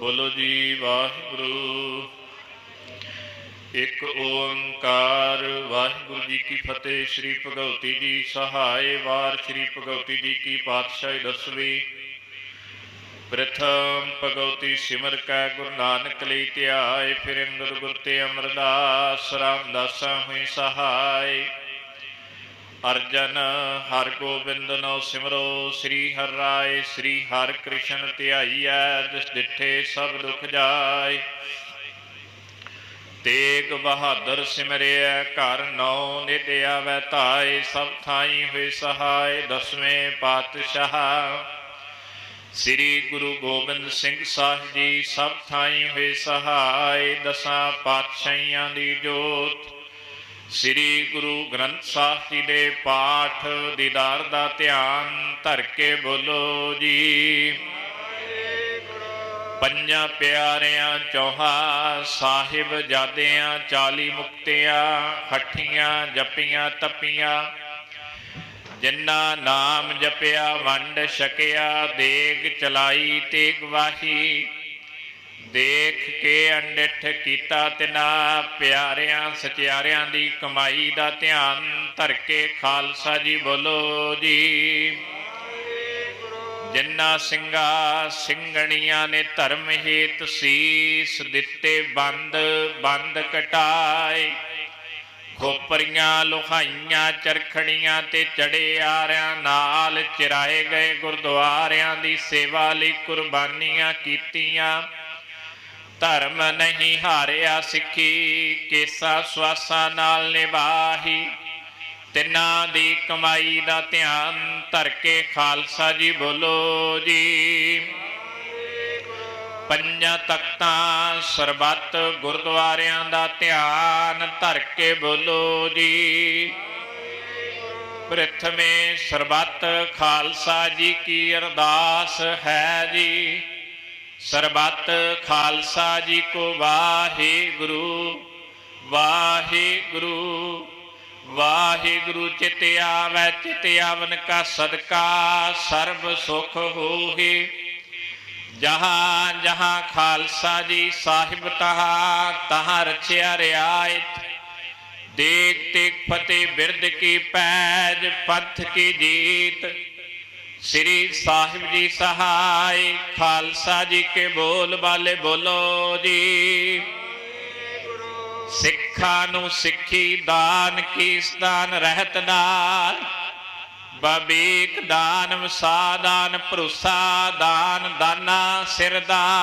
ਬੋਲੋ ਜੀ ਵਾਹਿਗੁਰੂ। ਇੱਕ ਓੰਕਾਰ, ਵਾਹਿਗੁਰੂ ਜੀ ਕੀ ਫਤਿਹ, ਸ੍ਰੀ ਭਗਵਤੀ ਜੀ ਸਹਾਇ ਵਾਰ, ਸ੍ਰੀ ਭਗਵਤੀ ਜੀ ਕੀ ਪਾਤਸ਼ਾਹੀ ਦਸਵੀਂ। ਪ੍ਰਥਮ ਭਗਵਤੀ ਸਿਮਰ ਕੈ, ਗੁਰੂ ਨਾਨਕ ਲਈ ਧਿਆਏ, ਫਿਰ ਗੁਰ ਗੁਰ ਤੇ ਅਮਰਦਾਸ, ਰਾਮਦਾਸਾਂ ਹੋਈ ਸਹਾਇ ਅਰਜਨ, ਹਰ ਗੋਬਿੰਦ ਨੋ ਸਿਮਰੋ, ਸ੍ਰੀ ਹਰਿ ਰਾਏ, ਸ੍ਰੀ ਹਰਿ ਕ੍ਰਿਸ਼ਨ ਧਿਆਈਐ, ਜਿਸ ਡਿਠੇ ਸਭ ਦੁਖ ਜਾਏ। ਤੇਗ ਬਹਾਦਰ ਸਿਮਰਿਆ ਘਰ ਨੌ ਨਿਧ ਆਵੈ ਧਾਏ, ਸਭ ਥਾਈ ਹੋਏ ਸਹਾਇ ਦਸਵੇਂ ਪਾਤਸ਼ਾਹ। ਸ੍ਰੀ ਗੁਰੂ ਗੋਬਿੰਦ ਸਿੰਘ ਸਾਹਿਬ ਜੀ, ਸਭ ਥਾਈ ਹੋਏ ਸਹਾਇ ਦਸਾਂ ਪਾਤਸ਼ਾਹੀਆਂ ਦੀ ਜੋਤ। ਸ੍ਰੀ ਗੁਰੂ ਗ੍ਰੰਥ ਸਾਹਿਬ ਜੀ ਦੇ ਪਾਠ ਦੀਦਾਰ ਦਾ ਧਿਆਨ ਧਰ ਕੇ ਬੋਲੋ ਜੀ। ਪੰਜਾਂ ਪਿਆਰਿਆਂ, ਚੌਹਾ ਸਾਹਿਬ ਜਾਦਿਆਂ, ਚਾਲੀ ਮੁਕਤਿਆਂ, ਹੱਠੀਆਂ ਜਪੀਆਂ, ਤਪੀਆਂ। ਜਿਨ੍ਹਾਂ ਨਾਮ ਜਪਿਆ, ਵੰਡ ਛਕਿਆ, ਦੇਗ ਚਲਾਈ ਤੇ ਗਵਾਹੀ ਦੇਖ ਕੇ ਅੰਡਿਠ ਕੀਤਾ ਤਿਨਾ ਪਿਆਰਿਆਂ ਸਚਿਆਰਿਆਂ ਦੀ ਕਮਾਈ ਦਾ ਧਿਆਨ ਧਰ ਕੇ ਖਾਲਸਾ ਜੀ ਬੋਲੋ ਜੀ। ਜਿੰਨਾ ਸਿੰਘਾ ਸਿੰਘਣੀਆਂ ਨੇ ਧਰਮ ਹੇਤ ਸੀਸ ਦਿੱਤੇ ਬੰਦ ਬੰਦ ਕਟਾਏ। ਖੋਪਰੀਆਂ, ਲੋਹਾਈਆਂ, ਚਰਖੜੀਆਂ ਤੇ ਚੜੇ ਆਰਿਆਂ ਨਾਲ ਚਿਰਾਏ ਗਏ ਗੁਰਦੁਆਰਿਆਂ ਦੀ ਸੇਵਾ ਲਈ ਕੁਰਬਾਨੀਆਂ ਕੀਤੀਆਂ। ਧਰਮ ਨਹੀਂ ਹਾਰਿਆ ਸਿੱਖੀ, ਕੇਸਾ ਸਵਾਸਾ ਨਾਲ ਨਿਵਾਹੀ। ਤਿੰਨਾਂ ਦੀ ਕਮਾਈ ਦਾ ਧਿਆਨ ਧਰ ਕੇ ਖਾਲਸਾ ਜੀ ਬੋਲੋ ਜੀ। ਪੰਜਾਂ ਤਖਤਾਂ ਸਰਬੱਤ ਗੁਰਦੁਆਰਿਆਂ ਦਾ ਧਿਆਨ ਧਰ ਕੇ ਬੋਲੋ ਜੀ। ਪ੍ਰਥਮੇ ਸਰਬੱਤ ਖਾਲਸਾ ਜੀ ਕੀ ਅਰਦਾਸ ਹੈ ਜੀ। ਸਰਬੱਤ ਖਾਲਸਾ ਜੀ ਕੋ ਵਾਹਿਗੁਰੂ ਵਾਹਿਗੁਰੂ ਵਾਹਿਗੁਰੂ ਚਿਤ ਆਵੈ ਚਿਤ ਆਵਨ ਕਾ ਸਦਕਾ ਸਰਬ ਸੁਖ ਹੋਹੀ ਜਹਾਂ ਜਹਾਂ ਖਾਲਸਾ ਜੀ ਸਾਹਿਬ ਤਹਾ, ਤਹਾਂ ਰਚਿਆ ਰਿਆਇਤ ਦੇਖ ਤੇਗ ਫਤਿਹ ਬਿਰਦ ਕੀ ਪੈਜ ਪੰਥ ਕੀ ਜੀਤ। ਸ੍ਰੀ ਸਾਹਿਬ ਜੀ ਸਹਾਇ ਖਾਲਸਾ ਜੀ ਕੇ ਬੋਲ ਬਾਲੇ ਬੋਲੋ ਜੀ। ਸਿੱਖਾਂ ਨੂੰ ਸਿੱਖੀ ਦਾਨ ਕੀ ਸਦਾਨ ਰਹਿਤ ਨਾਲ। ਬਬੀਕ ਦਾਨ ਵਸਾ ਦਾਨ ਭਰੋਸਾ ਦਾਨ, ਦਾਨਾ ਸਿਰ ਦਾਨ